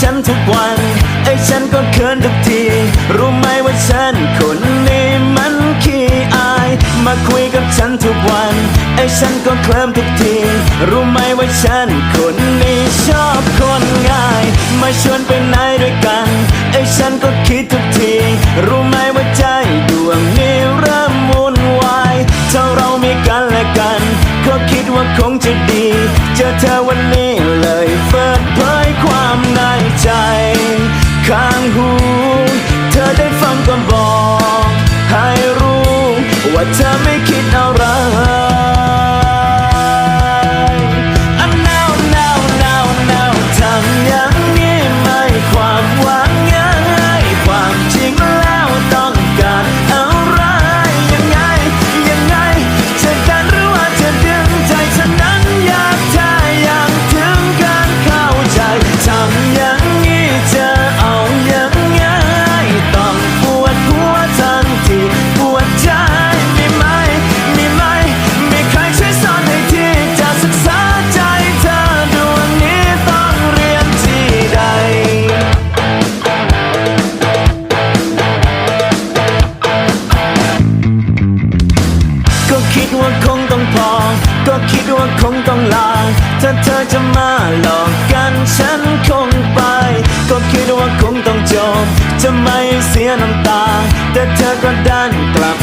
ฉันทุกวัน ไอ้ฉันก็เขินทุกที รู้ไหมว่าฉันคนนี้มันขี้อาย มาคุยกับฉันทุกวัน ไอ้ฉันก็เคลิ้มทุกที รู้ไหมว่าฉันคนนี้ชอบคนง่าย มาชวนไปไหนด้วยกันามในใจ ข้างหู เธอได้ฟังก็บอก ให้รู้ว่าเธอไม่ คิดว่าคงต้องพอ ก็คิดว่าคงต้องลาถ้าเธอจะมาหลอกกันฉันคงไป ก็คิดว่าคงต้องจบ จะไม่เสียน้ำตา แต่เธอก็ดันกลับ